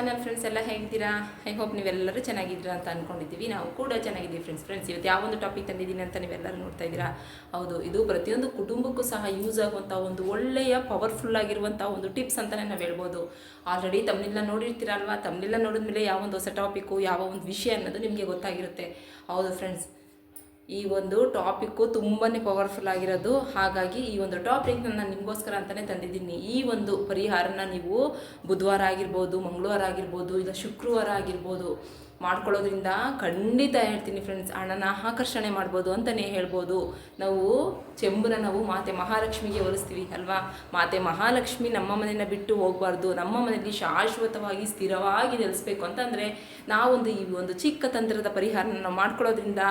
Channel friends ಎಲ್ಲ ಹೇಗಿದ್ದೀರಾ I hope ನೀವೆಲ್ಲರೂ ಚೆನ್ನಾಗಿದ್ದೀರಾ ಅಂತ ಅಂದ್ಕೊಂಡಿದ್ದೀವಿ ನಾವು ಕೂಡ ಚೆನ್ನಾಗಿದ್ದೀವಿ ಫ್ರೆಂಡ್ಸ್ ಫ್ರೆಂಡ್ಸ್ ಇವತ್ತು ಯಾವೊಂದು ಟಾಪಿಕ್ ತಂದಿದ್ದೀನಿ ಅಂತ ನೀವೆಲ್ಲರೂ ನೋಡ್ತಾ ಇದ್ದೀರಾ? ಹೌದು, ಇದು ಪ್ರತಿಯೊಂದು ಕುಟುಂಬಕ್ಕೂ ಸಹ ಯೂಸ್ ಆಗುವಂಥ ಒಂದು ಒಳ್ಳೆಯ ಪವರ್ಫುಲ್ ಆಗಿರುವಂಥ ಒಂದು ಟಿಪ್ಸ್ ಅಂತಲೇ ನಾವು ಹೇಳ್ಬೋದು. ಆಲ್ರೆಡಿ ತಮ್ಮನೆಲ್ಲ ನೋಡಿರ್ತೀರಲ್ವಾ? ತಮ್ಮನೆಲ್ಲ ನೋಡಿದ್ಮೇಲೆ ಯಾವ ಒಂದು ಹೊಸ ಟಾಪಿಕ್ಕು ಯಾವ ಒಂದು ವಿಷಯ ಅನ್ನೋದು ನಿಮಗೆ ಗೊತ್ತಾಗಿರುತ್ತೆ. ಹೌದು ಫ್ರೆಂಡ್ಸ್ ಈ ಒಂದು ಟಾಪಿಕ್ಕು ತುಂಬಾ ಪವರ್ಫುಲ್ ಆಗಿರೋದು. ಹಾಗಾಗಿ ಈ ಒಂದು ಟಾಪಿಕ್ ನಾನು ನಿಮಗೋಸ್ಕರ ಅಂತಲೇ ತಂದಿದ್ದೀನಿ. ಈ ಒಂದು ಪರಿಹಾರನ ನೀವು ಬುಧವಾರ ಆಗಿರ್ಬೋದು, ಮಂಗಳವಾರ ಆಗಿರ್ಬೋದು, ಇಲ್ಲ ಶುಕ್ರವಾರ ಆಗಿರ್ಬೋದು ಮಾಡ್ಕೊಳ್ಳೋದ್ರಿಂದ ಖಂಡಿತ ಹೇಳ್ತೀನಿ ಫ್ರೆಂಡ್ಸ್ ಹಣನ ಆಕರ್ಷಣೆ ಮಾಡ್ಬೋದು ಅಂತಲೇ ಹೇಳ್ಬೋದು. ನಾವು ಚೆಂಬುನ ನಾವು ಮಾತೆ ಮಹಾಲಕ್ಷ್ಮಿಗೆ ಹೋಲಿಸ್ತೀವಿ ಅಲ್ವಾ? ಮಾತೆ ಮಹಾಲಕ್ಷ್ಮಿ ನಮ್ಮ ಮನೆಯನ್ನು ಬಿಟ್ಟು ಹೋಗಬಾರ್ದು, ನಮ್ಮ ಮನೆಯಲ್ಲಿ ಶಾಶ್ವತವಾಗಿ ಸ್ಥಿರವಾಗಿ ನೆಲೆಸ್ಬೇಕು ಅಂತಂದರೆ ನಾವೊಂದು ಈ ಒಂದು ಚಿಕ್ಕ ತಂತ್ರದ ಪರಿಹಾರನ ನಾವು ಮಾಡ್ಕೊಳ್ಳೋದ್ರಿಂದ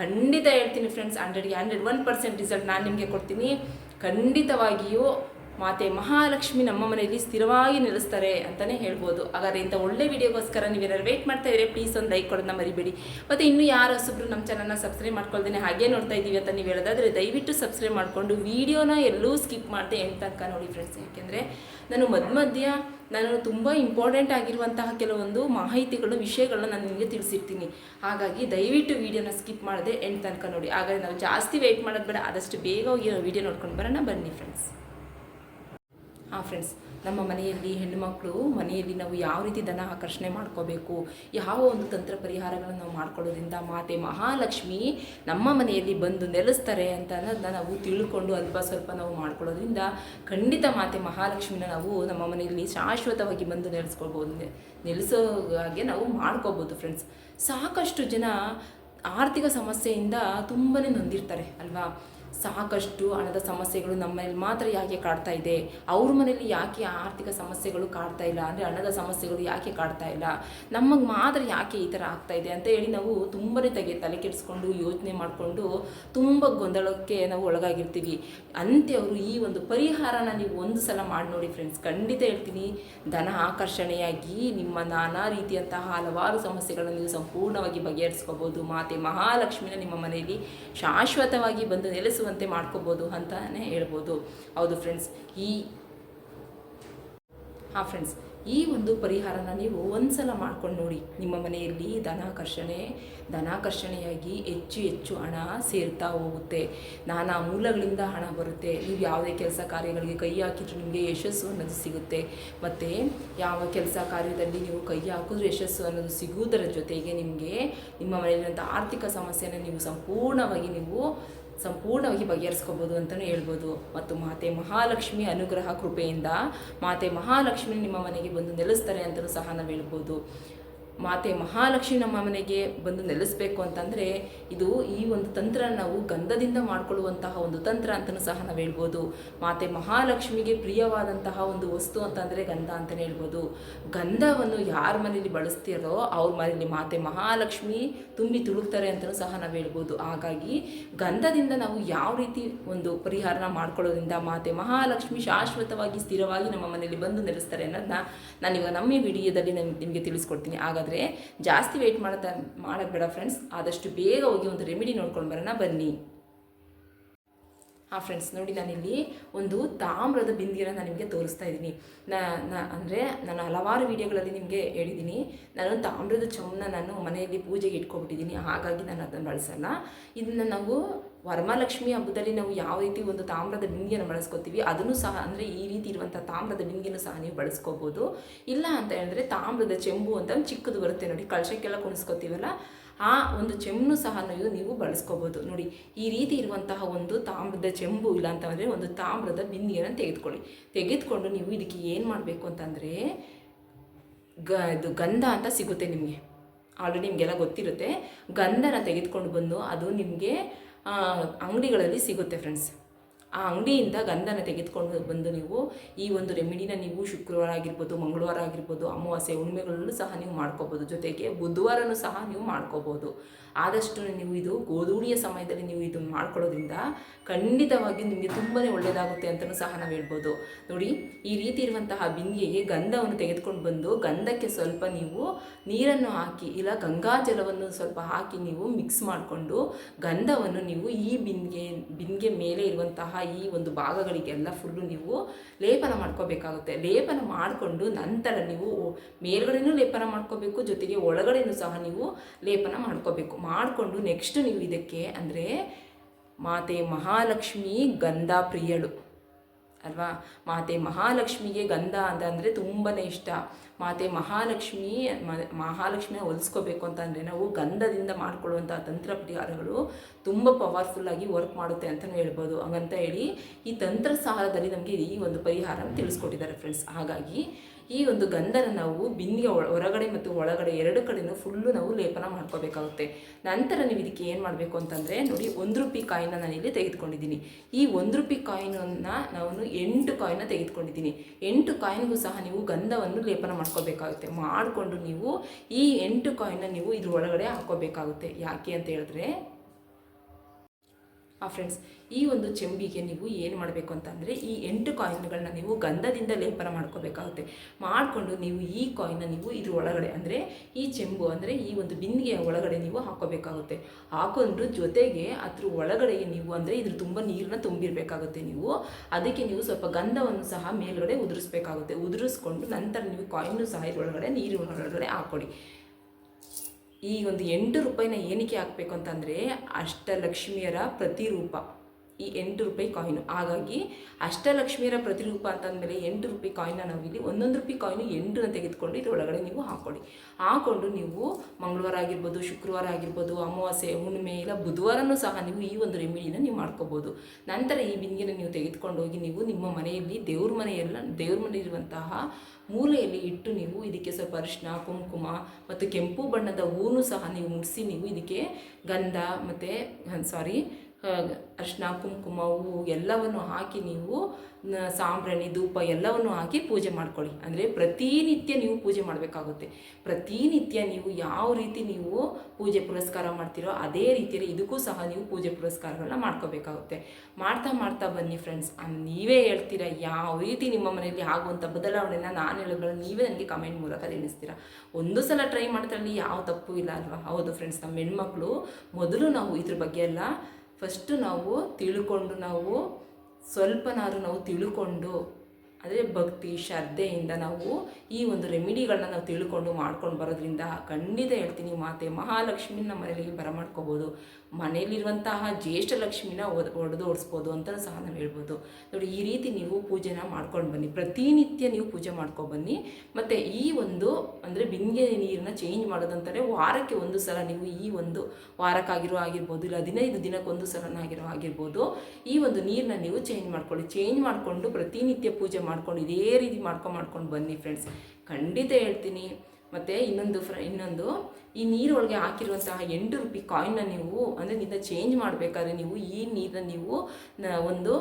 ಖಂಡಿತ ಹೇಳ್ತೀನಿ ಫ್ರೆಂಡ್ಸ್ ಹಂಡ್ರೆಡ್ಗೆ ಹಂಡ್ರೆಡ್ ಒನ್ ಪರ್ಸೆಂಟ್ ರಿಸಲ್ಟ್ ನಾನು ನಿಮಗೆ ಕೊಡ್ತೀನಿ. ಖಂಡಿತವಾಗಿಯೂ ಮಾತೆ ಮಹಾಲಕ್ಷ್ಮಿ ನಮ್ಮ ಮನೆಯಲ್ಲಿ ಸ್ಥಿರವಾಗಿ ನೆಲೆಸ್ತಾರೆ ಅಂತಲೇ ಹೇಳ್ಬೋದು. ಹಾಗಾದ್ರೆ ಇಂಥ ಒಳ್ಳೆ ವಿಡಿಯೋಗೋಸ್ಕರ ನೀವೇನಾದ್ರು ವೆಯ್ಟ್ ಮಾಡ್ತಾ ಇದ್ರೆ ಪ್ಲೀಸ್ ಒಂದು ಲೈಕ್ ಕೊಡೋದನ್ನ ಮರಿಬೇಡಿ. ಮತ್ತು ಇನ್ನೂ ಯಾರು ಹೊಸಬ್ರು ನಮ್ಮ ಚಾನಲ್ನ ಸಬ್ಸ್ಕ್ರೈಬ್ ಮಾಡ್ಕೊಳ್ದೇನೆ ಹಾಗೆ ನೋಡ್ತಾ ಇದ್ದೀವಿ ಅಂತ ನೀವು ಹೇಳೋದಾದರೆ ದಯವಿಟ್ಟು ಸಬ್ಸ್ಕ್ರೈಬ್ ಮಾಡಿಕೊಂಡು ವೀಡಿಯೋನ ಎಲ್ಲೂ ಸ್ಕಿಪ್ ಮಾಡದೆ ಎಂಟು ತನಕ ನೋಡಿ ಫ್ರೆಂಡ್ಸ್ ಯಾಕೆಂದರೆ ನಾನು ಮಧ್ಯ ಮಧ್ಯ ನಾನು ತುಂಬ ಇಂಪಾರ್ಟೆಂಟ್ ಆಗಿರುವಂತಹ ಕೆಲವೊಂದು ಮಾಹಿತಿಗಳು, ವಿಷಯಗಳನ್ನ ನಾನು ನಿಮಗೆ ತಿಳಿಸಿರ್ತೀನಿ. ಹಾಗಾಗಿ ದಯವಿಟ್ಟು ವೀಡಿಯೋನ ಸ್ಕಿಪ್ ಮಾಡದೆ ಎಂಟು ತನಕ ನೋಡಿ. ಹಾಗಾಗಿ ನಾವು ಜಾಸ್ತಿ ವೆಯ್ಟ್ ಮಾಡೋದು ಬೇಡ. ಆದಷ್ಟು ಬೇಗ ಹೋಗಿ ವೀಡಿಯೋ ನೋಡ್ಕೊಂಡು ಬರೋಣ. ಬನ್ನಿ ಫ್ರೆಂಡ್ಸ್ ಹಾಂ ಫ್ರೆಂಡ್ಸ್ ನಮ್ಮ ಮನೆಯಲ್ಲಿ ಹೆಣ್ಣುಮಕ್ಕಳು ಮನೆಯಲ್ಲಿ ನಾವು ಯಾವ ರೀತಿ ದನ ಆಕರ್ಷಣೆ ಮಾಡ್ಕೋಬೇಕು, ಯಾವ ಒಂದು ತಂತ್ರ ಪರಿಹಾರಗಳನ್ನು ನಾವು ಮಾಡ್ಕೊಳ್ಳೋದ್ರಿಂದ ಮಾತೆ ಮಹಾಲಕ್ಷ್ಮಿ ನಮ್ಮ ಮನೆಯಲ್ಲಿ ಬಂದು ನೆಲೆಸ್ತಾರೆ ಅಂತ ಅನ್ನೋದನ್ನ ನಾವು ತಿಳ್ಕೊಂಡು ಅಲ್ಪ ಸ್ವಲ್ಪ ನಾವು ಮಾಡ್ಕೊಳ್ಳೋದ್ರಿಂದ ಖಂಡಿತ ಮಾತೆ ಮಹಾಲಕ್ಷ್ಮಿನ ನಾವು ನಮ್ಮ ಮನೆಯಲ್ಲಿ ಶಾಶ್ವತವಾಗಿ ಬಂದು ನೆಲೆಸ್ಕೊಳ್ಬೋದು ನೆಲೆಸೋ ಹಾಗೆ ನಾವು ಮಾಡ್ಕೋಬೋದು ಫ್ರೆಂಡ್ಸ್ ಸಾಕಷ್ಟು ಜನ ಆರ್ಥಿಕ ಸಮಸ್ಯೆಯಿಂದ ತುಂಬಾ ನೊಂದಿರ್ತಾರೆ ಅಲ್ವಾ? ಸಾಕಷ್ಟು ಹಣದ ಸಮಸ್ಯೆಗಳು ನಮ್ಮಲ್ಲಿ ಮಾತ್ರ ಯಾಕೆ ಕಾಡ್ತಾ ಇದೆ? ಅವ್ರ ಮನೆಯಲ್ಲಿ ಯಾಕೆ ಆರ್ಥಿಕ ಸಮಸ್ಯೆಗಳು ಕಾಡ್ತಾ ಇಲ್ಲ? ಅಂದರೆ ಹಣದ ಸಮಸ್ಯೆಗಳು ಯಾಕೆ ಕಾಡ್ತಾ ಇಲ್ಲ? ನಮಗೆ ಮಾತ್ರ ಯಾಕೆ ಈ ಥರ ಆಗ್ತಾ ಇದೆ ಅಂತ ಹೇಳಿ ನಾವು ತುಂಬನೇ ತೆಗೆ, ತಲೆ ಕೆಡಿಸ್ಕೊಂಡು ಯೋಚನೆ ಮಾಡಿಕೊಂಡು ತುಂಬ ಗೊಂದಲಕ್ಕೆ ನಾವು ಒಳಗಾಗಿರ್ತೀವಿ. ಅಂತೆ ಅವರು ಈ ಒಂದು ಪರಿಹಾರನ ನೀವು ಒಂದು ಸಲ ಮಾಡಿ ನೋಡಿ ಫ್ರೆಂಡ್ಸ್ ಖಂಡಿತ ಹೇಳ್ತೀನಿ. ಧನ ಆಕರ್ಷಣೆಯಾಗಿ ನಿಮ್ಮ ನಾನಾ ರೀತಿಯಂತಹ ಹಲವಾರು ಸಮಸ್ಯೆಗಳನ್ನು ನೀವು ಸಂಪೂರ್ಣವಾಗಿ ಬಗೆಹರಿಸ್ಕೋಬೋದು ಮಾತೆ ಮಹಾಲಕ್ಷ್ಮಿನ ನಿಮ್ಮ ಮನೆಯಲ್ಲಿ ಶಾಶ್ವತವಾಗಿ ಬಂದು ನೆಲೆಸುವಂತೆ ಮಾಡ್ಕೋಬೋದು ಅಂತಲೇ ಹೇಳ್ಬೋದು. ಹೌದು ಫ್ರೆಂಡ್ಸ್ ಈ ಹಾಂ ಫ್ರೆಂಡ್ಸ್ ಈ ಒಂದು ಪರಿಹಾರನ ನೀವು ಒಂದ್ಸಲ ಮಾಡ್ಕೊಂಡು ನೋಡಿ. ನಿಮ್ಮ ಮನೆಯಲ್ಲಿ ಧನಾಕರ್ಷಣೆ, ಧನಾಕರ್ಷಣೆಯಾಗಿ ಹೆಚ್ಚು ಹೆಚ್ಚು ಹಣ ಸೇರ್ತಾ ಹೋಗುತ್ತೆ. ನಾನಾ ಮೂಲಗಳಿಂದ ಹಣ ಬರುತ್ತೆ. ನೀವು ಯಾವುದೇ ಕೆಲಸ ಕಾರ್ಯಗಳಿಗೆ ಕೈ ಹಾಕಿದ್ರೂ ನಿಮಗೆ ಯಶಸ್ಸು ಅನ್ನೋದು ಸಿಗುತ್ತೆ. ಮತ್ತು ಯಾವ ಕೆಲಸ ಕಾರ್ಯದಲ್ಲಿ ನೀವು ಕೈ ಹಾಕಿದ್ರೂ ಯಶಸ್ಸು ಅನ್ನೋದು ಸಿಗುವುದರ ಜೊತೆಗೆ ನಿಮಗೆ ನಿಮ್ಮ ಮನೆಯಲ್ಲಿರುವಂಥ ಆರ್ಥಿಕ ಸಮಸ್ಯೆನ ನೀವು ಸಂಪೂರ್ಣವಾಗಿ ನೀವು ಸಂಪೂರ್ಣವಾಗಿ ಬಗೆಹರಿಸ್ಕೋಬೋದು ಅಂತಲೂ ಹೇಳ್ಬೋದು. ಮತ್ತು ಮಾತೆ ಮಹಾಲಕ್ಷ್ಮಿ ಅನುಗ್ರಹ ಕೃಪೆಯಿಂದ ಮಾತೆ ಮಹಾಲಕ್ಷ್ಮಿ ನಿಮ್ಮ ಮನೆಗೆ ಬಂದು ನೆಲೆಸ್ತಾರೆ ಅಂತಲೂ ಸಹ ನಾವು ಹೇಳ್ಬೋದು. ಮಾತೆ ಮಹಾಲಕ್ಷ್ಮಿ ನಮ್ಮ ಮನೆಗೆ ಬಂದು ನೆಲೆಸಬೇಕು ಅಂತಂದರೆ ಇದು ಈ ಒಂದು ತಂತ್ರ ನಾವು ಗಂಧದಿಂದ ಮಾಡಿಕೊಳ್ಳುವಂತಹ ಒಂದು ತಂತ್ರ ಅಂತಲೂ ಸಹ ನಾವು ಹೇಳ್ಬೋದು. ಮಾತೆ ಮಹಾಲಕ್ಷ್ಮಿಗೆ ಪ್ರಿಯವಾದಂತಹ ಒಂದು ವಸ್ತು ಅಂತಂದರೆ ಗಂಧ ಅಂತಲೇ ಹೇಳ್ಬೋದು. ಗಂಧವನ್ನು ಯಾರ ಮನೇಲಿ ಬಳಸ್ತೀರೋ ಅವ್ರ ಮನೇಲಿ ಮಾತೆ ಮಹಾಲಕ್ಷ್ಮಿ ತುಂಬಿ ತುಳುಕ್ತಾರೆ ಅಂತಲೂ ಸಹ ನಾವು ಹೇಳ್ಬೋದು. ಹಾಗಾಗಿ ಗಂಧದಿಂದ ನಾವು ಯಾವ ರೀತಿ ಒಂದು ಪರಿಹಾರನ ಮಾಡ್ಕೊಳ್ಳೋದ್ರಿಂದ ಮಾತೆ ಮಹಾಲಕ್ಷ್ಮಿ ಶಾಶ್ವತವಾಗಿ ಸ್ಥಿರವಾಗಿ ನಮ್ಮ ಮನೆಯಲ್ಲಿ ಬಂದು ನೆಲೆಸ್ತಾರೆ ಅನ್ನೋದನ್ನ ನಾನೀಗ ನಮ್ಮ ವಿಡಿಯೋದಲ್ಲಿ ನಿಮಗೆ ತಿಳಿಸ್ಕೊಡ್ತೀನಿ. ಹಾಗಾದರೆ ಜಾಸ್ತಿ ವೆಯ್ಟ್ ಮಾಡೋದ ಮಾಡೋದು ಬೇಡ ಫ್ರೆಂಡ್ಸ್ ಆದಷ್ಟು ಬೇಗ ಹೋಗಿ ಒಂದು ರೆಮಿಡಿ ನೋಡ್ಕೊಂಡು ಬರೋಣ. ಬನ್ನಿ. ಹಾಂ ಫ್ರೆಂಡ್ಸ್ ನೋಡಿ ನಾನಿಲ್ಲಿ ಒಂದು ತಾಮ್ರದ ಬಿಂದಿಗೆನ ನಾನು ನಿಮಗೆ ತೋರಿಸ್ತಾ ಇದ್ದೀನಿ. ನಾ ಅಂದರೆ ನಾನು ಹಲವಾರು ವಿಡಿಯೋಗಳಲ್ಲಿ ನಿಮಗೆ ಹೇಳಿದ್ದೀನಿ. ನಾನು ತಾಮ್ರದ ಚೊಂಬನ್ನ ನಾನು ಮನೆಯಲ್ಲಿ ಪೂಜೆಗೆ ಇಟ್ಕೊಬಿಟ್ಟಿದ್ದೀನಿ. ಹಾಗಾಗಿ ನಾನು ಅದನ್ನು ಬಳಸಲ್ಲ. ಇದನ್ನು ನಾವು ವರಮಹಾಲಕ್ಷ್ಮಿ ಹಬ್ಬದಲ್ಲಿ ನಾವು ಯಾವ ರೀತಿ ಒಂದು ತಾಮ್ರದ ಬಿಂದಿಯನ್ನು ಬಳಸ್ಕೊತೀವಿ, ಅದನ್ನು ಸಹ ಅಂದರೆ ಈ ರೀತಿ ಇರುವಂಥ ತಾಮ್ರದ ಬಿಂದಿಯನ್ನು ಸಹ ನೀವು ಬಳಸ್ಕೋಬೋದು. ಇಲ್ಲ ಅಂತ ಹೇಳಿದ್ರೆ ತಾಮ್ರದ ಚೆಂಬು ಅಂತ ಚಿಕ್ಕದು ಬರುತ್ತೆ ನೋಡಿ. ಕಳಶಕ್ಕೆಲ್ಲ ಕುಣಿಸ್ಕೊತೀವಲ್ಲ? ಆ ಒಂದು ಚೆಂಬು ಸಹ ನೀವು ನೀವು ಬಳಸ್ಕೋಬೋದು. ನೋಡಿ, ಈ ರೀತಿ ಇರುವಂತಹ ಒಂದು ತಾಮ್ರದ ಚೆಂಬು ಇಲ್ಲ ಅಂತಂದರೆ ಒಂದು ತಾಮ್ರದ ಬಿಂದಿಯನ್ನು ತೆಗೆದುಕೊಳ್ಳಿ. ತೆಗೆದುಕೊಂಡು ನೀವು ಇದಕ್ಕೆ ಏನು ಮಾಡಬೇಕು ಅಂತಂದರೆ ಗ, ಇದು ಗಂಧ ಅಂತ ಸಿಗುತ್ತೆ ನಿಮಗೆ. ಆಲ್ರೆಡಿ ನಿಮಗೆಲ್ಲ ಗೊತ್ತಿರುತ್ತೆ. ಗಂಧನ ತೆಗೆದುಕೊಂಡು ಬಂದು ಅದು ನಿಮಗೆ ಅಂಗಡಿಗಳಲ್ಲಿ ಸಿಗುತ್ತೆ ಫ್ರೆಂಡ್ಸ್ ಆ ಅಂಗಡಿಯಿಂದ ಗಂಧನ ತೆಗೆದುಕೊಂಡು ಬಂದು ನೀವು ಈ ಒಂದು ರೆಮಿಡಿನ ನೀವು ಶುಕ್ರವಾರ ಆಗಿರ್ಬೋದು, ಮಂಗಳವಾರ ಆಗಿರ್ಬೋದು, ಅಮಾವಾಸ್ಯೆ ಹುಣ್ಣಿಮೆಗಳಲ್ಲೂ ಸಹ ನೀವು ಮಾಡ್ಕೋಬೋದು. ಜೊತೆಗೆ ಬುಧವಾರನೂ ಸಹ ನೀವು ಮಾಡ್ಕೋಬೋದು. ಆದಷ್ಟು ನೀವು ಇದು ಗೋಧೂಳಿಯ ಸಮಯದಲ್ಲಿ ನೀವು ಇದನ್ನು ಮಾಡ್ಕೊಳ್ಳೋದ್ರಿಂದ ಖಂಡಿತವಾಗಿ ನಿಮಗೆ ತುಂಬಾ ಒಳ್ಳೆಯದಾಗುತ್ತೆ ಅಂತಲೂ ಸಹ ನಾವು ಹೇಳ್ಬೋದು. ನೋಡಿ, ಈ ರೀತಿ ಇರುವಂತಹ ಬಿಂದಿಗೆಗೆ ಗಂಧವನ್ನು ತೆಗೆದುಕೊಂಡು ಬಂದು ಗಂಧಕ್ಕೆ ಸ್ವಲ್ಪ ನೀವು ನೀರನ್ನು ಹಾಕಿ, ಇಲ್ಲ ಗಂಗಾಜಲವನ್ನು ಸ್ವಲ್ಪ ಹಾಕಿ ನೀವು ಮಿಕ್ಸ್ ಮಾಡಿಕೊಂಡು ಗಂಧವನ್ನು ನೀವು ಈ ಬಿಂದಿಗೆ ಬಿಂದಿಗೆ ಮೇಲೆ ಇರುವಂತಹ ಈ ಒಂದು ಭಾಗಗಳಿಗೆಲ್ಲ ಫುಲ್ಲು ನೀವು ಲೇಪನ ಮಾಡ್ಕೋಬೇಕಾಗುತ್ತೆ. ಲೇಪನ ಮಾಡಿಕೊಂಡು ನಂತರ ನೀವು ಮೇಲ್ಗಡೆನೂ ಲೇಪನ ಮಾಡ್ಕೋಬೇಕು, ಜೊತೆಗೆ ಒಳಗಡೆನೂ ಸಹ ನೀವು ಲೇಪನ ಮಾಡ್ಕೋಬೇಕು. ಮಾಡಿಕೊಂಡು ನೆಕ್ಸ್ಟ್ ನೀವು ಇದಕ್ಕೆ ಅಂದರೆ ಮಾತೆ ಮಹಾಲಕ್ಷ್ಮಿ ಗಂಧ ಪ್ರಿಯಳು. ಅಲ್ವಾ? ಮಾತೆ ಮಹಾಲಕ್ಷ್ಮಿಗೆ ಗಂಧ ಅಂತ ಅಂದರೆ ತುಂಬಾ ಇಷ್ಟ. ಮಾತೆ ಮಹಾಲಕ್ಷ್ಮಿ ಮಹಾಲಕ್ಷ್ಮಿನ ಹೊಲಿಸ್ಕೋಬೇಕು ಅಂತಂದರೆ ನಾವು ಗಂಧದಿಂದ ಮಾಡಿಕೊಳ್ಳುವಂಥ ತಂತ್ರ ಪರಿಹಾರಗಳು ತುಂಬ ಪವರ್ಫುಲ್ಲಾಗಿ ವರ್ಕ್ ಮಾಡುತ್ತೆ ಅಂತಲೂ ಹೇಳ್ಬೋದು. ಹಂಗಂತ ಹೇಳಿ ಈ ತಂತ್ರ ಸಹಾಯದಲ್ಲಿ ನಮಗೆ ಈ ಒಂದು ಪರಿಹಾರ ತಿಳಿಸ್ಕೊಟ್ಟಿದ್ದಾರೆ ಫ್ರೆಂಡ್ಸ್ ಹಾಗಾಗಿ ಈ ಒಂದು ಗಂಧನ ನಾವು ಬಿಂದಿಗೆ ಹೊರಗಡೆ ಮತ್ತು ಒಳಗಡೆ ಎರಡು ಕಡೆನೂ ಫುಲ್ಲು ನಾವು ಲೇಪನ ಮಾಡ್ಕೋಬೇಕಾಗುತ್ತೆ. ನಂತರ ನೀವು ಇದಕ್ಕೆ ಏನು ಮಾಡಬೇಕು ಅಂತಂದರೆ ನೋಡಿ, ಒಂದು ರೂಪಿ ಕಾಯಿನ ನಾನು ಇಲ್ಲಿ ತೆಗೆದುಕೊಂಡಿದ್ದೀನಿ. ಈ ಒಂದು ರೂಪಿ ಕಾಯಿನನ್ನು ನಾನು ಎಂಟು ಕಾಯಿನ ತೆಗೆದುಕೊಂಡಿದ್ದೀನಿ. ಎಂಟು ಕಾಯಿನ್ಗೂ ಸಹ ನೀವು ಗಂಧವನ್ನು ಲೇಪನ ಮಾಡ್ಕೋಬೇಕಾಗುತ್ತೆ. ಮಾಡಿಕೊಂಡು ನೀವು ಈ ಎಂಟು ಕಾಯಿನ ನೀವು ಇದ್ರ ಒಳಗಡೆ ಹಾಕೋಬೇಕಾಗುತ್ತೆ ಯಾಕೆ ಅಂತ ಹೇಳಿದ್ರೆ ಆ ಫ್ರೆಂಡ್ಸ್ ಈ ಒಂದು ಚೆಂಬಿಗೆ ನೀವು ಏನು ಮಾಡಬೇಕು ಅಂತಂದರೆ ಈ ಎಂಟು ಕಾಯಿನ್ಗಳನ್ನ ನೀವು ಗಂಧದಿಂದ ಲೇಪನ ಮಾಡ್ಕೋಬೇಕಾಗುತ್ತೆ. ಮಾಡಿಕೊಂಡು ನೀವು ಈ ಕಾಯಿನ್ನ ನೀವು ಇದ್ರ ಒಳಗಡೆ ಅಂದರೆ ಈ ಚೆಂಬು ಅಂದರೆ ಈ ಒಂದು ಬಿಂದಿಗೆಯ ಒಳಗಡೆ ನೀವು ಹಾಕೋಬೇಕಾಗುತ್ತೆ. ಹಾಕೊಂಡು ಜೊತೆಗೆ ಅದ್ರ ಒಳಗಡೆಗೆ ನೀವು ಅಂದರೆ ಇದ್ರ ತುಂಬ ನೀರನ್ನ ತುಂಬಿರಬೇಕಾಗುತ್ತೆ ನೀವು. ಅದಕ್ಕೆ ನೀವು ಸ್ವಲ್ಪ ಗಂಧವನ್ನು ಸಹ ಮೇಲುಗಡೆ ಉದುರಿಸ್ಬೇಕಾಗುತ್ತೆ. ಉದುರಿಸ್ಕೊಂಡು ನಂತರ ನೀವು ಕಾಯಿನ್ನು ಸಹ ಇದ್ರೊಳಗಡೆ ನೀರಿನ ಒಳಗಡೆ ಹಾಕ್ಕೊಡಿ ಈ ಒಂದು ಎಂಟು ರೂಪಾಯಿನ ಏನಕ್ಕೆ ಹಾಕ್ಬೇಕು ಅಂತಂದರೆ ಅಷ್ಟಲಕ್ಷ್ಮಿಯರ ಪ್ರತಿರೂಪ. ಈ ಎಂಟು ರೂಪಾಯಿ ಕಾಯಿನು ಹಾಗಾಗಿ ಅಷ್ಟಲಕ್ಷ್ಮಿಯರ ಪ್ರತಿರೂಪ ಅಂತಂದಮೇಲೆ ಎಂಟು ರೂಪಾಯಿ ಕಾಯಿನ ನಾವಿಲ್ಲಿ ಒಂದೊಂದು ರೂಪಾಯಿ ಕಾಯಿನು ಎಂಟನ್ನ ತೆಗೆದುಕೊಂಡು ಇದರೊಳಗಡೆ ನೀವು ಹಾಕೊಳ್ಳಿ. ಹಾಕೊಂಡು ನೀವು ಮಂಗಳವಾರ ಆಗಿರ್ಬೋದು, ಶುಕ್ರವಾರ ಆಗಿರ್ಬೋದು, ಅಮಾವಾಸ್ಯೆ, ಹುಣ್ಣಿಮೆ ಇಲ್ಲ ಬುಧವಾರನೂ ಸಹ ನೀವು ಈ ಒಂದು ರೆಮಿಡಿನ ನೀವು ಮಾಡ್ಕೋಬೋದು. ನಂತರ ಈ ಬಿಂದಿನ ನೀವು ತೆಗೆದುಕೊಂಡು ಹೋಗಿ ನೀವು ನಿಮ್ಮ ಮನೆಯಲ್ಲಿ ದೇವ್ರ ಮನೆಯೆಲ್ಲ, ದೇವ್ರ ಮನೆಯಲ್ಲಿರುವಂತಹ ಮೂಲೆಯಲ್ಲಿ ಇಟ್ಟು ನೀವು ಇದಕ್ಕೆ ಸ್ವಲ್ಪ ಅರಿಶಿನ, ಕುಂಕುಮ ಮತ್ತು ಕೆಂಪು ಬಣ್ಣದ ಹೂನು ಸಹ ನೀವು ಮುಡಿಸಿ ನೀವು ಇದಕ್ಕೆ ಗಂಧ ಮತ್ತು ಸಾರಿ ಅರಿಶಿನ ಕುಂಕುಮ ಹೂವು ಎಲ್ಲವನ್ನು ಹಾಕಿ ನೀವು ಸಾಂಬ್ರಾಣಿ, ಧೂಪ ಎಲ್ಲವನ್ನು ಹಾಕಿ ಪೂಜೆ ಮಾಡ್ಕೊಳ್ಳಿ. ಅಂದರೆ ಪ್ರತಿನಿತ್ಯ ನೀವು ಪೂಜೆ ಮಾಡಬೇಕಾಗುತ್ತೆ. ಪ್ರತಿನಿತ್ಯ ನೀವು ಯಾವ ರೀತಿ ನೀವು ಪೂಜೆ ಪುರಸ್ಕಾರ ಮಾಡ್ತೀರೋ ಅದೇ ರೀತಿಯಲ್ಲಿ ಇದಕ್ಕೂ ಸಹ ನೀವು ಪೂಜೆ ಪುರಸ್ಕಾರಗಳನ್ನ ಮಾಡ್ಕೋಬೇಕಾಗುತ್ತೆ. ಮಾಡ್ತಾ ಮಾಡ್ತಾ ಬನ್ನಿ ಫ್ರೆಂಡ್ಸ್ ನೀವೇ ಹೇಳ್ತೀರಾ, ಯಾವ ರೀತಿ ನಿಮ್ಮ ಮನೆಯಲ್ಲಿ ಆಗುವಂಥ ಬದಲಾವಣೆನ ನಾನು ಹೇಳೋದ್ರಲ್ಲಿ ನೀವೇ ನನಗೆ ಕಮೆಂಟ್ ಮೂಲಕ ತಿಳಿಸ್ತೀರಾ? ಒಂದು ಸಲ ಟ್ರೈ ಮಾಡೋದ್ರಲ್ಲಿ ಯಾವ ತಪ್ಪು ಇಲ್ಲ ಅಲ್ವಾ? ಹೌದು ಫ್ರೆಂಡ್ಸ್ ನಮ್ಮ ಹೆಣ್ಮಕ್ಳು ಮೊದಲು ನಾವು ಇದ್ರ ಬಗ್ಗೆ ಎಲ್ಲ ಫಸ್ಟು ನಾವು ತಿಳ್ಕೊಂಡು ನಾವು ಸ್ವಲ್ಪನಾದ್ರೂ ನಾವು ತಿಳ್ಕೊಂಡು ಅಂದರೆ ಭಕ್ತಿ, ಶ್ರದ್ಧೆಯಿಂದ ನಾವು ಈ ಒಂದು ರೆಮಿಡಿಗಳನ್ನ ನಾವು ತಿಳ್ಕೊಂಡು ಮಾಡ್ಕೊಂಡು ಬರೋದ್ರಿಂದ ಖಂಡಿತ ಹೇಳ್ತೀನಿ ಮಾತೆ ಮಹಾಲಕ್ಷ್ಮಿನ ನಮ್ಮ ಮನೆಯಲ್ಲಿ ಬರಮಾಡ್ಕೋಬೋದು. ಮನೆಯಲ್ಲಿರುವಂತಹ ಜ್ಯೇಷ್ಠ ಲಕ್ಷ್ಮಿನ ಒಡೆದು ಓಡಿಸ್ಬೋದು ಅಂತ ಸಹ ನಾವು ಹೇಳ್ಬೋದು. ನೋಡಿ, ಈ ರೀತಿ ನೀವು ಪೂಜೆನ ಮಾಡ್ಕೊಂಡು ಬನ್ನಿ. ಪ್ರತಿನಿತ್ಯ ನೀವು ಪೂಜೆ ಬನ್ನಿ. ಮತ್ತು ಈ ಒಂದು ಅಂದರೆ ಬಿಂದಿಗೆ ನೀರನ್ನ ಚೇಂಜ್ ಮಾಡೋದಂತಾರೆ ವಾರಕ್ಕೆ ಒಂದು ಸಲ ನೀವು ಈ ಒಂದು ವಾರಕ್ಕಾಗಿರೋ ಆಗಿರ್ಬೋದು, ಇಲ್ಲ ಹದಿನೈದು ದಿನಕ್ಕೊಂದು ಸಲನಾಗಿರೋ ಆಗಿರ್ಬೋದು, ಈ ಒಂದು ನೀರನ್ನ ನೀವು ಚೇಂಜ್ ಮಾಡ್ಕೊಳ್ಳಿ. ಚೇಂಜ್ ಮಾಡಿಕೊಂಡು ಪ್ರತಿನಿತ್ಯ ಪೂಜೆ ಮಾಡ್ಕೊಂಡು ಇದೇ ರೀತಿ ಮಾಡ್ಕೊಂಡು ಮಾಡ್ಕೊಂಡು ಬನ್ನಿ ಫ್ರೆಂಡ್ಸ್ ಖಂಡಿತ ಹೇಳ್ತೀನಿ. ಮತ್ತು ಇನ್ನೊಂದು ಫ್ರ, ಇನ್ನೊಂದು, ಈ ನೀರೊಳಗೆ ಹಾಕಿರುವಂತಹ ಎಂಟು ರೂಪಾಯಿ ಕಾಯಿನ್ನ ನೀವು, ಅಂದರೆ ನಿನ್ನ ಚೇಂಜ್ ಮಾಡಬೇಕಾದ್ರೆ ನೀವು ಈ ನೀರನ್ನ ನೀವು ಒಂದು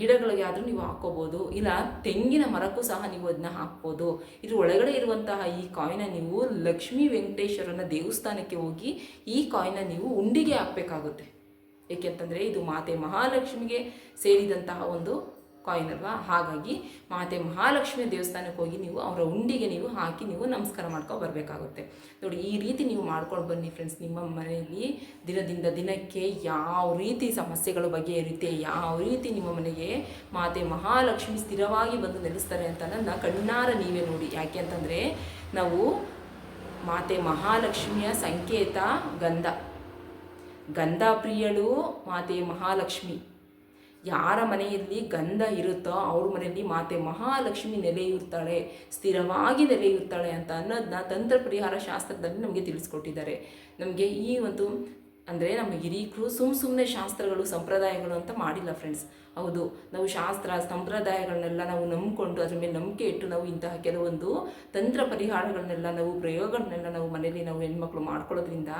ಗಿಡಗಳಿಗೆ ಆದರೂ ನೀವು ಹಾಕ್ಕೋಬೋದು ಇಲ್ಲ, ತೆಂಗಿನ ಮರಕ್ಕೂ ಸಹ ನೀವು ಅದನ್ನ ಹಾಕ್ಬೋದು. ಇದ್ರ ಒಳಗಡೆ ಇರುವಂತಹ ಈ ಕಾಯಿನ ನೀವು ಲಕ್ಷ್ಮೀ ವೆಂಕಟೇಶ್ವರನ ದೇವಸ್ಥಾನಕ್ಕೆ ಹೋಗಿ ಈ ಕಾಯಿನ ನೀವು ಉಂಡಿಗೆ ಹಾಕಬೇಕಾಗುತ್ತೆ. ಏಕೆಂತಂದರೆ ಇದು ಮಾತೆ ಮಹಾಲಕ್ಷ್ಮಿಗೆ ಸೇರಿದಂತಹ ಒಂದು ಕಾಯಿನ್ ಅಲ್ವಾ ಹಾಗಾಗಿ ಮಾತೆ ಮಹಾಲಕ್ಷ್ಮಿ ದೇವಸ್ಥಾನಕ್ಕೆ ಹೋಗಿ ನೀವು ಅವರ ಉಂಡಿಗೆ ನೀವು ಹಾಕಿ ನೀವು ನಮಸ್ಕಾರ ಮಾಡ್ಕೊಂಡು ಬರಬೇಕಾಗುತ್ತೆ. ನೋಡಿ, ಈ ರೀತಿ ನೀವು ಮಾಡ್ಕೊಂಡು ಬನ್ನಿ ಫ್ರೆಂಡ್ಸ್ ನಿಮ್ಮ ಮನೆಯಲ್ಲಿ ದಿನದಿಂದ ದಿನಕ್ಕೆ ಯಾವ ರೀತಿ ಸಮಸ್ಯೆಗಳು ಬಗೆಹರಿಯುತ್ತೆ, ಯಾವ ರೀತಿ ನಿಮ್ಮ ಮನೆಗೆ ಮಾತೆ ಮಹಾಲಕ್ಷ್ಮಿ ಸ್ಥಿರವಾಗಿ ಬಂದು ನೆಲೆಸ್ತಾರೆ ಅಂತ ನನ್ನ ಕಣ್ಣಾರ ನೀವೇ ನೋಡಿ. ಯಾಕೆ ಅಂತಂದರೆ, ನಾವು ಮಾತೆ ಮಹಾಲಕ್ಷ್ಮಿಯ ಸಂಕೇತ ಗಂಧ. ಗಂಧ ಪ್ರಿಯಳು ಮಾತೆ ಮಹಾಲಕ್ಷ್ಮಿ. ಯಾರ ಮನೆಯಲ್ಲಿ ಗಂಧ ಇರುತ್ತೋ ಅವ್ರ ಮನೆಯಲ್ಲಿ ಮಾತೆ ಮಹಾಲಕ್ಷ್ಮಿ ನೆಲೆಯೂರ್ತಾಳೆ, ಸ್ಥಿರವಾಗಿ ನೆಲೆಯೂರ್ತಾಳೆ ಅಂತ ಅನ್ನೋದನ್ನ ತಂತ್ರ ಪರಿಹಾರ ಶಾಸ್ತ್ರದಲ್ಲಿ ನಮಗೆ ತಿಳಿಸ್ಕೊಟ್ಟಿದ್ದಾರೆ. ನಮಗೆ ಈ ಒಂದು ಅಂದರೆ ನಮ್ಮ ಹಿರೀಕರು ಸುಮ್ಮ ಸುಮ್ಮನೆ ಶಾಸ್ತ್ರಗಳು, ಸಂಪ್ರದಾಯಗಳು ಅಂತ ಮಾಡಿಲ್ಲ ಫ್ರೆಂಡ್ಸ್ ಹೌದು, ನಾವು ಶಾಸ್ತ್ರ, ಸಂಪ್ರದಾಯಗಳನ್ನೆಲ್ಲ ನಾವು ನಂಬಿಕೊಂಡು ಅದ್ರ ಮೇಲೆ ನಂಬಿಕೆ ಇಟ್ಟು ನಾವು ಇಂತಹ ಕೆಲವೊಂದು ತಂತ್ರ ಪರಿಹಾರಗಳನ್ನೆಲ್ಲ ನಾವು, ಪ್ರಯೋಗಗಳನ್ನೆಲ್ಲ ನಾವು ಮನೆಯಲ್ಲಿ ನಾವು ಹೆಣ್ಮಕ್ಳು ಮಾಡ್ಕೊಳ್ಳೋದ್ರಿಂದ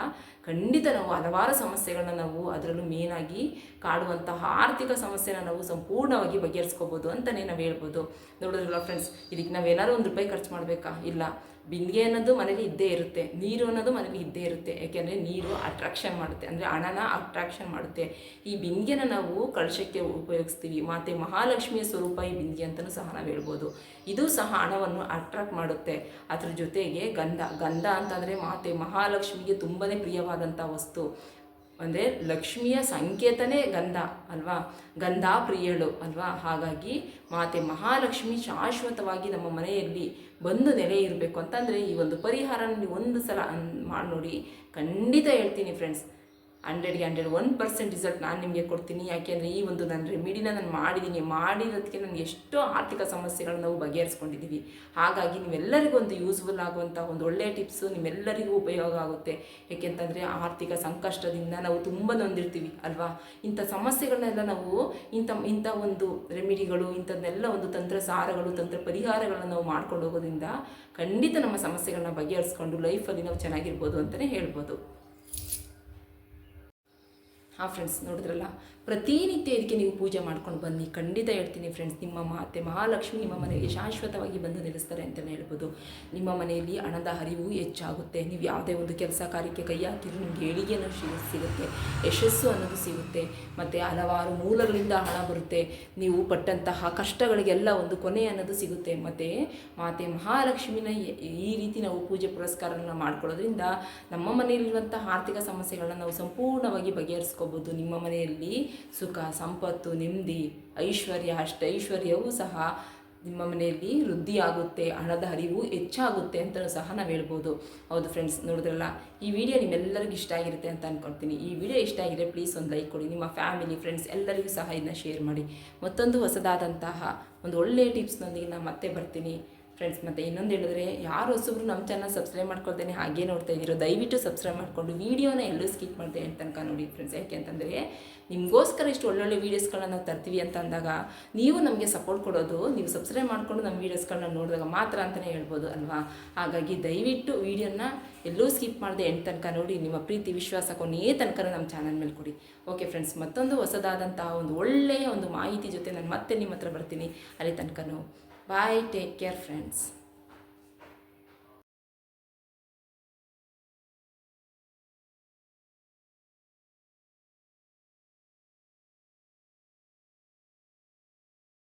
ಖಂಡಿತ ನಾವು ಹಲವಾರು ಸಮಸ್ಯೆಗಳನ್ನ ನಾವು ಅದರಲ್ಲೂ ಮೇನಾಗಿ ಕಾಡುವಂತಹ ಆರ್ಥಿಕ ಸಮಸ್ಯೆನ ನಾವು ಸಂಪೂರ್ಣವಾಗಿ ಬಗೆಹರಿಸ್ಕೋಬೋದು ಅಂತಲೇ ನಾವು ಹೇಳ್ಬೋದು. ನೋಡಿದ್ರಲ್ಲ ಫ್ರೆಂಡ್ಸ್ ಇದಕ್ಕೆ ನಾವು ಏನಾದ್ರು ಒಂದು ರೂಪಾಯಿ ಖರ್ಚು ಮಾಡಬೇಕಾ? ಇಲ್ಲ. ಬಿಂದಿಗೆ ಅನ್ನೋದು ಮನೇಲಿ ಇದ್ದೇ ಇರುತ್ತೆ, ನೀರು ಅನ್ನೋದು ಮನೇಲಿ ಇದ್ದೇ ಇರುತ್ತೆ. ಯಾಕೆಂದರೆ ನೀರು ಅಟ್ರಾಕ್ಷನ್ ಮಾಡುತ್ತೆ, ಅಂದರೆ ಹಣನ ಅಟ್ರಾಕ್ಷನ್ ಮಾಡುತ್ತೆ. ಈ ಬಿಂದಿಗೆನ ನಾವು ಕಳಶಕ್ಕೆ ಉಪಯೋಗಿಸ್ತೀವಿ. ಮತ್ತು ಮಹಾಲಕ್ಷ್ಮಿಯ ಸ್ವರೂಪ ಈ ಬಿಂದಿಗೆ ಅಂತಲೂ ಸಹ ನಾವು ಹೇಳ್ಬೋದು. ಇದು ಸಹ ಹಣವನ್ನು ಅಟ್ರಾಕ್ಟ್ ಮಾಡುತ್ತೆ. ಅದ್ರ ಜೊತೆಗೆ ಗಂಧ ಗಂಧ ಅಂತಂದರೆ ಮಾತೆ ಮಹಾಲಕ್ಷ್ಮಿಗೆ ತುಂಬಾ ಪ್ರಿಯವಾದಂಥ ವಸ್ತು. ಅಂದರೆ ಲಕ್ಷ್ಮಿಯ ಸಂಕೇತನೇ ಗಂಧ ಅಲ್ವಾ? ಗಂಧ ಪ್ರಿಯಳು ಅಲ್ವಾ? ಹಾಗಾಗಿ ಮಾತೆ ಮಹಾಲಕ್ಷ್ಮಿ ಶಾಶ್ವತವಾಗಿ ನಮ್ಮ ಮನೆಯಲ್ಲಿ ಬಂದು ನೆಲೆ ಇರಬೇಕು ಅಂತಂದರೆ ಈ ಒಂದು ಪರಿಹಾರ ನೀವು ಒಂದು ಸಲ ಮಾಡಿ ನೋಡಿ. ಖಂಡಿತ ಹೇಳ್ತೀನಿ ಫ್ರೆಂಡ್ಸ್ ಹಂಡ್ರೆಡ್ಗೆ ಹಂಡ್ರೆಡ್, ಒನ್ ಪರ್ಸೆಂಟ್ ರಿಸಲ್ಟ್ ನಾನು ನಿಮಗೆ ಕೊಡ್ತೀನಿ. ಯಾಕೆಂದರೆ ಈ ಒಂದು ನನ್ನ ರೆಮಿಡಿನ ನಾನು ಮಾಡಿದ್ದೀನಿ ಮಾಡಿರೋದಕ್ಕೆ ನನಗೆ ಎಷ್ಟೋ ಆರ್ಥಿಕ ಸಮಸ್ಯೆಗಳನ್ನ ನಾವು ಬಗೆಹರಿಸ್ಕೊಂಡಿದ್ದೀವಿ ಹಾಗಾಗಿ ನೀವೆಲ್ಲರಿಗೂ ಒಂದು ಯೂಸ್ಫುಲ್ ಆಗುವಂಥ ಒಂದು ಒಳ್ಳೆಯ ಟಿಪ್ಸು ನಿಮ್ಮೆಲ್ಲರಿಗೂ ಉಪಯೋಗ ಆಗುತ್ತೆ. ಏಕೆಂತಂದರೆ ಆರ್ಥಿಕ ಸಂಕಷ್ಟದಿಂದ ನಾವು ತುಂಬ ನೊಂದಿರ್ತೀವಿ, ಅಲ್ವಾ? ಇಂಥ ಸಮಸ್ಯೆಗಳನ್ನೆಲ್ಲ ನಾವು ಇಂಥ ಇಂಥ ಒಂದು ರೆಮಿಡಿಗಳು ಇಂಥದ್ದನ್ನೆಲ್ಲ ಒಂದು ತಂತ್ರ ಸಾರಗಳು ತಂತ್ರ ಪರಿಹಾರಗಳನ್ನು ನಾವು ಮಾಡ್ಕೊಂಡು ಹೋಗೋದ್ರಿಂದ ಖಂಡಿತ ನಮ್ಮ ಸಮಸ್ಯೆಗಳನ್ನ ಬಗೆಹರಿಸ್ಕೊಂಡು ಲೈಫಲ್ಲಿ ನಾವು ಚೆನ್ನಾಗಿರ್ಬೋದು ಅಂತಲೇ ಹೇಳ್ಬೋದು. ಹಾಂ ಫ್ರೆಂಡ್ಸ್ ನೋಡಿದ್ರಲ್ಲ? ಪ್ರತಿನಿತ್ಯ ಇದಕ್ಕೆ ನೀವು ಪೂಜೆ ಮಾಡ್ಕೊಂಡು ಬನ್ನಿ. ಖಂಡಿತ ಹೇಳ್ತೀನಿ ಫ್ರೆಂಡ್ಸ್ ನಿಮ್ಮ ಮಾತೆ ಮಹಾಲಕ್ಷ್ಮಿ ನಿಮ್ಮ ಮನೆಗೆ ಶಾಶ್ವತವಾಗಿ ಬಂದು ನಿಲ್ಲಿಸ್ತಾರೆ ಅಂತಲೇ ಹೇಳ್ಬೋದು. ನಿಮ್ಮ ಮನೆಯಲ್ಲಿ ಹಣದ ಹರಿವು ಹೆಚ್ಚಾಗುತ್ತೆ. ನೀವು ಯಾವುದೇ ಒಂದು ಕೆಲಸ ಕಾರ್ಯಕ್ಕೆ ಕೈ ಹಾಕಿದ್ರು ನಿಮಗೆ ಏಳಿಗೆ ಅನ್ನೋದು ಸಿಗುತ್ತೆ. ಯಶಸ್ಸು ಅನ್ನೋದು ಸಿಗುತ್ತೆ. ಮತ್ತು ಹಲವಾರು ಮೂಲಗಳಿಂದ ಹಣ ಬರುತ್ತೆ. ನೀವು ಪಟ್ಟಂತಹ ಕಷ್ಟಗಳಿಗೆಲ್ಲ ಒಂದು ಕೊನೆ ಅನ್ನೋದು ಸಿಗುತ್ತೆ. ಮತ್ತು ಮಾತೆ ಮಹಾಲಕ್ಷ್ಮಿನ ಈ- ರೀತಿ ನಾವು ಪೂಜೆ ಪುರಸ್ಕಾರನ ಮಾಡ್ಕೊಳ್ಳೋದ್ರಿಂದ ನಮ್ಮ ಮನೆಯಲ್ಲಿರುವಂಥ ಆರ್ಥಿಕ ಸಮಸ್ಯೆಗಳನ್ನ ನಾವು ಸಂಪೂರ್ಣವಾಗಿ ಬಗೆಹರಿಸ್ಕೋಬೋದು. ನಿಮ್ಮ ಮನೆಯಲ್ಲಿ ಸುಖ, ಸಂಪತ್ತು, ನೆಮ್ಮದಿ, ಐಶ್ವರ್ಯ, ಅಷ್ಟೈಶ್ವರ್ಯವೂ ಸಹ ನಿಮ್ಮ ಮನೆಯಲ್ಲಿ ವೃದ್ಧಿ ಆಗುತ್ತೆ ಹಣದ ಹರಿವು ಹೆಚ್ಚಾಗುತ್ತೆ ಅಂತಲೂ ಸಹ ನಾವು ಹೇಳ್ಬೋದು. ಹೌದು ಫ್ರೆಂಡ್ಸ್ ನೋಡಿದ್ರಲ್ಲ? ಈ ವಿಡಿಯೋ ನಿಮ್ಮೆಲ್ಲರಿಗೂ ಇಷ್ಟ ಆಗಿರುತ್ತೆ ಅಂತ ಅಂದ್ಕೊಳ್ತೀನಿ ಈ ವಿಡಿಯೋ ಇಷ್ಟ ಆಗಿದ್ರೆ ಪ್ಲೀಸ್ ಒಂದು ಲೈಕ್ ಕೊಡಿ. ನಿಮ್ಮ ಫ್ಯಾಮಿಲಿ ಫ್ರೆಂಡ್ಸ್ ಎಲ್ಲರಿಗೂ ಸಹ ಇದನ್ನ ಶೇರ್ ಮಾಡಿ. ಮತ್ತೊಂದು ಹೊಸದಾದಂತಹ ಒಂದು ಒಳ್ಳೆಯ ಟಿಪ್ಸ್ನೊಂದಿಗೆ ನಾನು ಮತ್ತೆ ಬರ್ತೀನಿ. ಫ್ರೆಂಡ್ಸ್ ಮತ್ತು ಇನ್ನೊಂದು ಹೇಳಿದ್ರೆ, ಯಾರು ಹೊಸಬ್ರು ನಮ್ಮ ಚಾನಲ್ ಸಬ್ಸ್ಕ್ರೈಬ್ ಮಾಡ್ಕೊಳ್ತೇನೆ ಹಾಗೆ ನೋಡ್ತಾ ಇದ್ದೀರೋ, ದಯವಿಟ್ಟು ಸಬ್ಸ್ಕ್ರೈಬ್ ಮಾಡಿಕೊಂಡು ವೀಡಿಯೋನ ಎಲ್ಲೂ ಸ್ಕಿಪ್ ಮಾಡಿದೆ ಅಂತ ತನಕ ನೋಡಿ ಫ್ರೆಂಡ್ಸ್ ಯಾಕೆ ಅಂತಂದರೆ, ನಿಮಗೋಸ್ಕರ ಇಷ್ಟು ಒಳ್ಳೊಳ್ಳೆ ವೀಡಿಯೋಸ್ಗಳನ್ನ ನಾವು ತರ್ತೀವಿ ಅಂತ ಅಂದಾಗ, ನೀವು ನಮಗೆ ಸಪೋರ್ಟ್ ಕೊಡೋದು, ನೀವು ಸಬ್ಸ್ಕ್ರೈಬ್ ಮಾಡಿಕೊಂಡು ನಮ್ಮ ವೀಡಿಯೋಸ್ಗಳನ್ನ ನೋಡಿದಾಗ ಮಾತ್ರ ಅಂತಲೇ ಹೇಳ್ಬೋದು ಅಲ್ವಾ? ಹಾಗಾಗಿ ದಯವಿಟ್ಟು ವೀಡಿಯೋನ ಎಲ್ಲೂ ಸ್ಕಿಪ್ ಮಾಡದೆ ಎಂಟು ತನಕ ನೋಡಿ, ನಿಮ್ಮ ಪ್ರೀತಿ, ವಿಶ್ವಾಸ ಕೊನೆಯೇ ತನಕ ನಮ್ಮ ಚಾನಲ್ ಮೇಲೆ ಕೊಡಿ. ಓಕೆ ಫ್ರೆಂಡ್ಸ್ ಮತ್ತೊಂದು ಹೊಸದಾದಂತಹ ಒಂದು ಒಳ್ಳೆಯ ಒಂದು ಮಾಹಿತಿ ಜೊತೆ ನಾನು ಮತ್ತೆ ನಿಮ್ಮ ಹತ್ರ ಬರ್ತೀನಿ. ಅಲ್ಲಿ ತನಕನೂ Bye. Take care, friends.